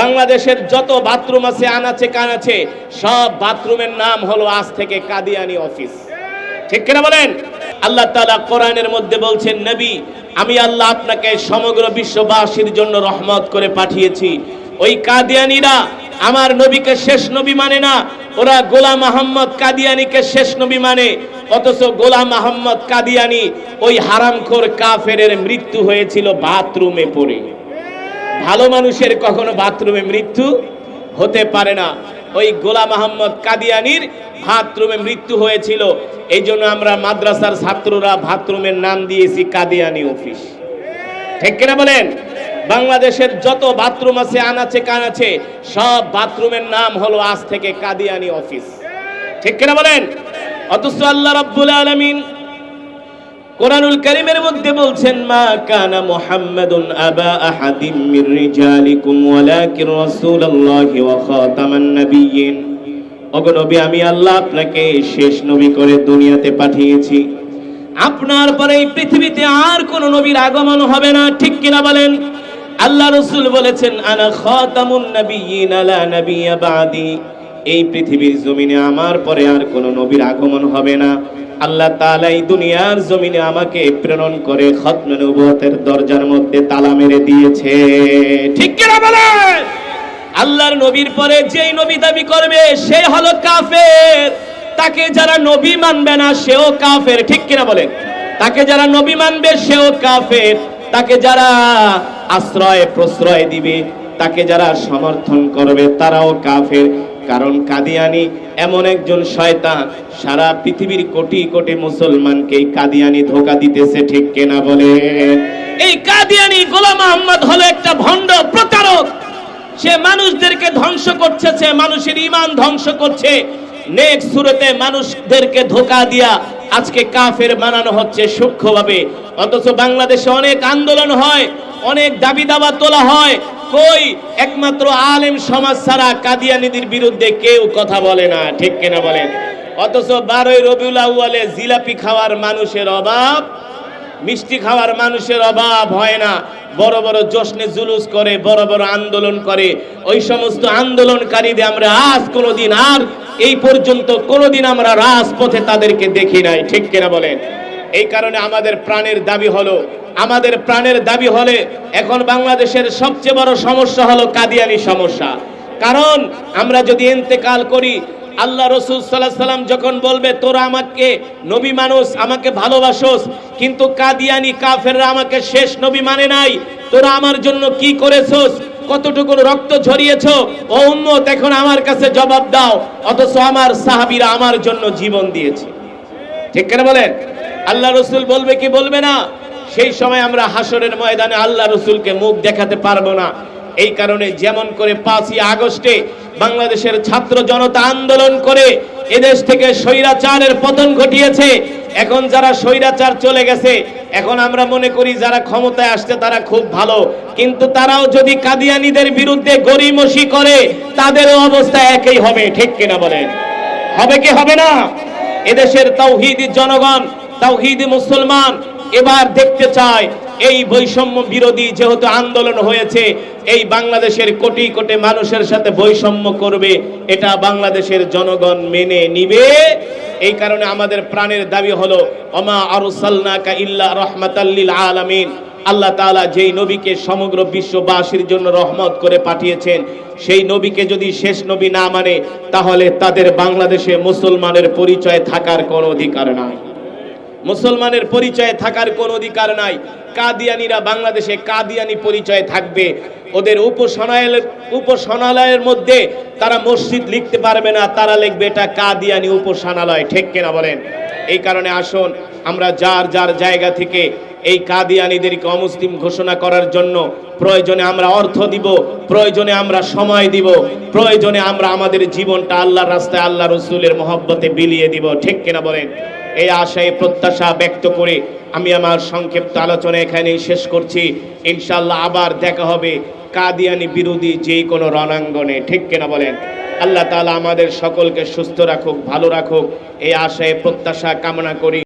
বাংলাদেশের যত বাথরুম আছে আনাচে কানাচে সব বাথরুমের নাম হলো আজ থেকে কাদিয়ানি অফিস। ঠিক কিনা বলেন? আল্লাহ তাআলা কোরআনের মধ্যে বলছেন, নবী, আমি আল্লাহ আপনাকে সমগ্র বিশ্ববাসীর জন্য রহমত করে পাঠিয়েছি। ওই কাদিয়ানিরা আমার নবীকে শেষ নবী মানে না, ওরা গোলাম আহম্মদ কাদিয়ানিকে শেষ নবী মানে। অথচ গোলাম আহম্মদ কাদিয়ানি ওই হারামখোর কাফেরের মৃত্যু হয়েছিল বাথরুমে পড়ে। ভালো মানুষের কখনো বাথরুমে মৃত্যু হতে পারে না। ওই গোলাম আহম্মদ কাদিয়ানির বাথরুমে মৃত্যু হয়েছিল। এই জন্য আমরা মাদ্রাসার ছাত্ররা বাথরুমের নাম দিয়েছি কাদিয়ানি অফিস। ঠিক কিনা বলেন? বাংলাদেশের যত বাথরুম আছে, আনাচে কানাচে, সব বাথরুমের নাম হলো আজ থেকে কাদিয়ানি অফিস। ঠিক কিনা বলেন? অথচ আল্লাহ রাব্বুল আলামিন কোরআনুল কারীমের মধ্যে বলছেন, মা কানা মুহাম্মাদুন আবা আহাদিম মির রিজালিকুম ওয়ালাকিন রাসূলুল্লাহি ওয়া খাতামান নাবিয়্যিন। ওগো নবী, আমি আল্লাহ আপনাকে শেষ নবী করে দুনিয়াতে পাঠিয়েছি। আপনার পরে এই পৃথিবীতে আর কোন নবীর আগমন হবে না, ঠিক কিনা বলেন? আল্লাহ রসুল বলেছেন, আনা খাতামুন নাবিয়্যিন আলা নাবিয়্যা বাদি। এই পৃথিবীর জমিনে আমার পরে আর কোন নবীর আগমন হবে না। আল্লাহ তাআলা এই দুনিয়ার জমিনে আমাকে প্রেরণ করে খতমে নবুয়তের দরজার মধ্যে তালা মেরে দিয়েছে। ঠিক আল্লাহর নবীর পরে যেই নবী দাবি করবে, সে হলো কাফের। তাকে যারা নবী মানবে না, সেও কাফের। ঠিক কিনা বলেন? তাকে যারা নবী মানবে, সেও কাফের। তাকে যারা আশ্রয় প্রশ্রয় দিবে, তাকে যারা সমর্থন করবে, তারাও কাফের। কারণ কাদিয়ানি এমন একজন শয়তান, সারা পৃথিবীর কোটি কোটি মুসলমানকে এই কাদিয়ানি ধোকা দিতেছে, ঠিক কিনা বলে? এই কাদিয়ানি গোলাম আহমদ হলো একটা ভণ্ড প্রতারক। সে মানুষদেরকে ধ্বংস করছে, সে মানুষের ইমান ধ্বংস করছে। নেক্সট সুরতে মানুষদেরকে ধোকা দিয়া আজকে কাফের বানানো হচ্ছে সূক্ষ্মভাবে। অথচ বাংলাদেশে অনেক আন্দোলন হয়, অনেক দাবি দাবা তোলা হয় কই? একমাত্র আলেম সমাজ ছাড়া কাদিয়ানিদের বিরুদ্ধে কেউ কথা বলে না, ঠিক কিনা বলেন? অথচ বারোই রবিউল আউয়ালে জিলাপি খাওয়ার মানুষের অভাব, মিষ্টি খাওয়ার মানুষের অভাব হয় না। বড় বড় জশ্নে জুলুস করে, বড় বড় আন্দোলন করে। ওই সমস্ত আন্দোলনকারীদের আমরা আজ কোনোদিন আর এই পর্যন্ত কোনোদিন আমরা রাজপথে তাদেরকে দেখি নাই, ঠিক কিনা বলেন? এই কারণে আমাদের প্রাণের দাবি হলো, আমাদের প্রাণের দাবি হলে এখন বাংলাদেশের সবচেয়ে বড় সমস্যা হলো কাদিয়ানি সমস্যা। কারণ আমরা যদি ইন্তেকাল করি, আল্লাহ রসুল সাল্লাহ সাল্লাম যখন বলবে, তোরা আমাকে নবী মানুষ, আমাকে ভালোবাসোস, কিন্তু কাদিয়ানি কাফেররা আমাকে শেষ নবী মানে নাই, তোরা আমার জন্য কি করেছোস? কতটুকু রক্ত ঝরিয়েছ? ও এখন আমার কাছে জবাব দাও, অথচ আমার সাহাবীরা আমার জন্য জীবন দিয়েছে। ঠিক কেন বলেন? আল্লাহ রসুল বলবে কি বলবে না? সেই সময় আমরা হাসরের ময়দানে আল্লাহ রসুলকে মুখ দেখাতে পারব না। এই কারণে যেমন করে পাঁচই আগস্টে বাংলাদেশের ছাত্র জনতা আন্দোলন করে এদেশ থেকে স্বৈরাচারের পতন ঘটিয়েছে, এখন যারা স্বৈরাচার চলে গেছে, এখন আমরা মনে করি যারা ক্ষমতায় আসছে তারা খুব ভালো। কিন্তু তারাও যদি কাদিয়ানিদের বিরুদ্ধে গরিমসি করে, তাদেরও অবস্থা একই হবে, ঠিক কিনা বলেন? হবে কি হবে না? এদেশের তাওহিদি জনগণ তাওহিদি মুসলমান, এবার দেখতে চায় এই বৈষম্য বিরোধী যেহেতু আন্দোলন হয়েছে, এই বাংলাদেশের কোটি কোটি মানুষের সাথে বৈষম্য করবে, এটা বাংলাদেশের জনগণ মেনে নিবে। এই কারণে আমাদের প্রাণের দাবি হলো অমা আরসালনাকা ইল্লা রহমাতাল্লিল আলামিন। আল্লাহ তাআলা যেই নবীকে সমগ্র বিশ্ববাসীর জন্য রহমত করে পাঠিয়েছেন, সেই নবীকে যদি শেষ নবী না মানে তাহলে তাদের বাংলাদেশে মুসলমানের পরিচয় থাকার কোনো অধিকার নাই। মুসলমানের পরিচয়ে থাকার কোনো অধিকার নাই। কাদিয়ানিরা বাংলাদেশে কাদিয়ানি পরিচয় থাকবে। ওদের উপাসনালয়ের উপাসনালয়ের মধ্যে তারা মসজিদ লিখতে পারবে না, তারা লিখবে এটা কাদিয়ানি উপাসনালয়, ঠিক কিনা বলেন? এই কারণে আসুন, আমরা যার যার জায়গা থেকে এই কাদিয়ানিদেরকে অমুসলিম ঘোষণা করার জন্য প্রয়োজনে আমরা অর্থ দিব, প্রয়োজনে আমরা সময় দিব, প্রয়োজনে আমরা আমাদের জীবনটা আল্লাহর রাস্তায় আল্লাহ রসুলের মহব্বতে বিলিয়ে দিব, ঠিক কিনা বলেন? এই আশায় প্রত্যাশা ব্যক্ত করে আমি আমার সংক্ষিপ্ত আলোচনা এখানেই শেষ করছি। ইনশাল্লাহ আবার দেখা হবে কাদিয়ানি বিরোধী যে কোনো রণাঙ্গনে, ঠিক কেনা বলেন? আল্লাহ তালা আমাদের সকলকে সুস্থ রাখুক, ভালো রাখুক। এই আশায় প্রত্যাশা কামনা করি।